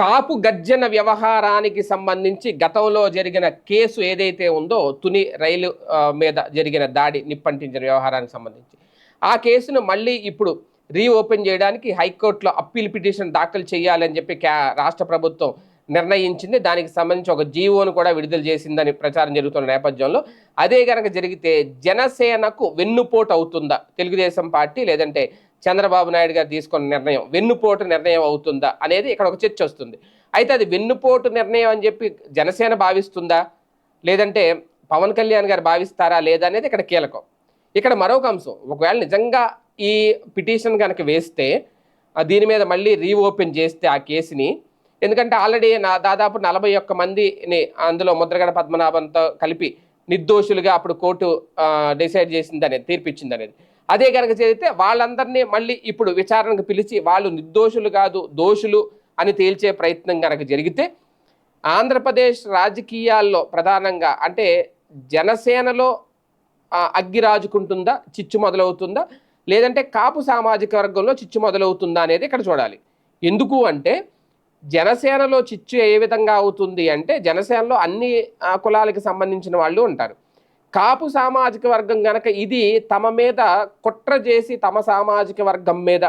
కాపు గర్జన వ్యవహారానికి సంబంధించి గతంలో జరిగిన కేసు ఏదైతే ఉందో తుని రైలు మీద జరిగిన దాడి నిప్పంటించిన వ్యవహారానికి సంబంధించి. ఆ కేసును మళ్ళీ ఇప్పుడు రీఓపెన్ చేయడానికి హైకోర్టులో అప్పీల్ పిటిషన్ దాఖలు చేయాలని చెప్పి క్యా రాష్ట్ర ప్రభుత్వం నిర్ణయించింది. దానికి సంబంధించి ఒక జీవోను కూడా విడుదల చేసిందని ప్రచారం జరుగుతున్న నేపథ్యంలో అదే కనుక జరిగితే జనసేనకు వెన్నుపోటు అవుతుందా? తెలుగుదేశం పార్టీ లేదంటే చంద్రబాబు నాయుడు గారు తీసుకున్న నిర్ణయం వెన్నుపోటు నిర్ణయం అవుతుందా అనేది ఇక్కడ ఒక చర్చ వస్తుంది. అయితే అది వెన్నుపోటు నిర్ణయం అని చెప్పి జనసేన భావిస్తుందా? లేదంటే పవన్ కళ్యాణ్ గారు భావిస్తారా లేదా అనేది ఇక్కడ కీలకం. ఇక్కడ మరొక అంశం ఒకవేళ నిజంగా ఈ పిటిషన్ కనుక వేస్తే దీని మీద మళ్ళీ రీఓపెన్ చేస్తే ఆ కేసుని ఎందుకంటే ఆల్రెడీ నా దాదాపు నలభై ఒక్క మందిని అందులో ముద్రగడ పద్మనాభంతో కలిపి నిర్దోషులుగా అప్పుడు కోర్టు డిసైడ్ చేసింది అనేది తీర్పిచ్చింది అనేది అదే కనుక చేస్తే వాళ్ళందరినీ మళ్ళీ ఇప్పుడు విచారణకు పిలిచి వాళ్ళు నిర్దోషులు కాదు దోషులు అని తేల్చే ప్రయత్నం కనుక జరిగితే ఆంధ్రప్రదేశ్ రాజకీయాల్లో ప్రధానంగా అంటే జనసేనలో అగ్గి రాజుకుంటుందా చిచ్చు మొదలవుతుందా లేదంటే కాపు సామాజిక వర్గంలో చిచ్చు మొదలవుతుందా అనేది ఇక్కడ చూడాలి. ఎందుకు అంటే జనసేనలో చిచ్చు ఏ విధంగా అవుతుంది అంటే జనసేనలో అన్ని కులాలకు సంబంధించిన వాళ్ళు ఉంటారు. కాపు సామాజిక వర్గం గనక ఇది తమ మీద కుట్ర చేసి తమ సామాజిక వర్గం మీద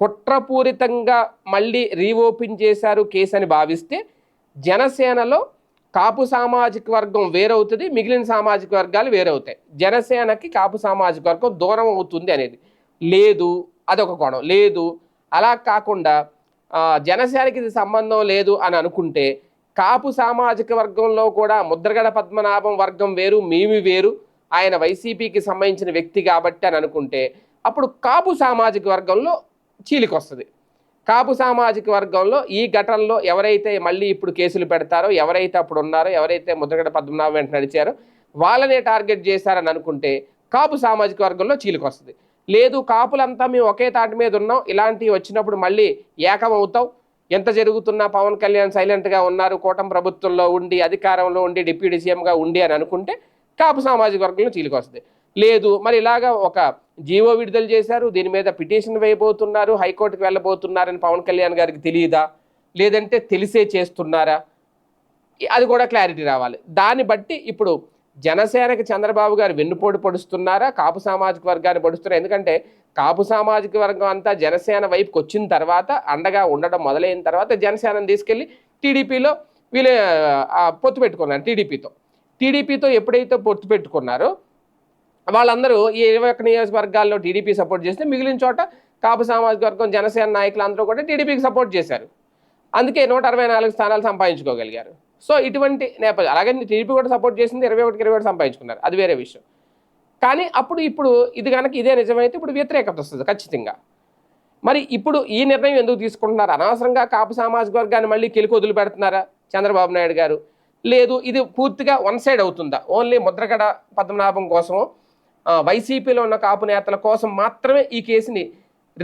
కుట్రపూరితంగా మళ్ళీ రీఓపెన్ చేశారు కేసు అని భావిస్తే జనసేనలో కాపు సామాజిక వర్గం వేరవుతుంది మిగిలిన సామాజిక వర్గాలు వేరవుతాయి. జనసేనకి కాపు సామాజిక వర్గం దూరం అవుతుంది అనేది. లేదు అదొక కోణం. లేదు అలా కాకుండా జనసేనకి ఇది సంబంధం లేదు అని అనుకుంటే కాపు సామాజిక వర్గంలో కూడా ముద్రగడ పద్మనాభం వర్గం వేరు మేమి వేరు. ఆయన వైసీపీకి సంబంధించిన వ్యక్తి కాబట్టి అని అనుకుంటే అప్పుడు కాపు సామాజిక వర్గంలో చీలికొస్తుంది. కాపు సామాజిక వర్గంలో ఈ ఘటనలో ఎవరైతే మళ్ళీ ఇప్పుడు కేసులు పెడతారో ఎవరైతే అప్పుడు ఉన్నారో ఎవరైతే ముద్రగడ పద్మనాభం వెంట నడిచారో వాళ్ళనే టార్గెట్ చేశారని అనుకుంటే కాపు సామాజిక వర్గంలో చీలికొస్తుంది. లేదు కాపులంతా మేము ఒకే తాటి మీద ఉన్నాం ఇలాంటివి వచ్చినప్పుడు మళ్ళీ ఏకమవుతాం ఎంత జరుగుతున్నా పవన్ కళ్యాణ్ సైలెంట్గా ఉన్నారు కూటమి ప్రభుత్వంలో ఉండి అధికారంలో ఉండి డిప్యూటీ సీఎంగా ఉండి అని అనుకుంటే కాపు సామాజిక వర్గంలో చీలికొస్తుంది లేదు మరి ఇలాగా ఒక జీవో విడుదల చేశారు దీని మీద పిటిషన్ వేయబోతున్నారు హైకోర్టుకి వెళ్ళబోతున్నారని పవన్ కళ్యాణ్ గారికి తెలియదా? లేదంటే తెలిసే చేస్తున్నారా? అది కూడా క్లారిటీ రావాలి. దాన్ని బట్టి ఇప్పుడు జనసేనకి చంద్రబాబు గారు వెన్నుపోటు పొడుస్తున్నారా? కాపు సామాజిక వర్గాన్ని పొడుస్తున్నారా? ఎందుకంటే కాపు సామాజిక వర్గం అంతా జనసేన వైపుకి వచ్చిన తర్వాత అండగా ఉండడం మొదలైన తర్వాత జనసేనను తీసుకెళ్ళి టీడీపీలో వీళ్ళు పొత్తు పెట్టుకున్నారు టీడీపీతో. టీడీపీతో ఎప్పుడైతే పొత్తు పెట్టుకున్నారో వాళ్ళందరూ ఈ ఇరవై ఒక్క నియోజకవర్గాల్లో టీడీపీ సపోర్ట్ చేస్తే మిగిలిన చోట కాపు సామాజిక వర్గం జనసేన నాయకులందరూ కూడా టీడీపీకి సపోర్ట్ చేశారు. అందుకే నూట అరవై నాలుగు స్థానాలు సంపాదించుకోగలిగారు. సో ఇటువంటి నేపథ్యం అలాగే టీడీపీ కూడా సపోర్ట్ చేసింది ఇరవై ఒకటికి ఇరవై ఒకటి సంపాదించుకున్నారు. అది వేరే విషయం. కానీ అప్పుడు ఇప్పుడు ఇది కనుక ఇదే నిజమైతే ఇప్పుడు వ్యతిరేకత వస్తుంది ఖచ్చితంగా. మరి ఇప్పుడు ఈ నిర్ణయం ఎందుకు తీసుకుంటున్నారు? అనవసరంగా కాపు సామాజిక వర్గాన్ని మళ్ళీ కెలికి వదిలి పెడుతున్నారా చంద్రబాబు నాయుడు గారు? లేదు ఇది పూర్తిగా వన్ సైడ్ అవుతుందా? ఓన్లీ ముద్రగడ పద్మనాభం కోసం వైసీపీలో ఉన్న కాపు నేతల కోసం మాత్రమే ఈ కేసుని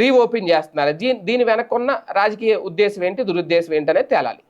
రీఓపెన్ చేస్తున్నారు. దీని దీని వెనక్కున్న రాజకీయ ఉద్దేశం ఏంటి దురుద్దేశం ఏంటి అనేది తేలాలి.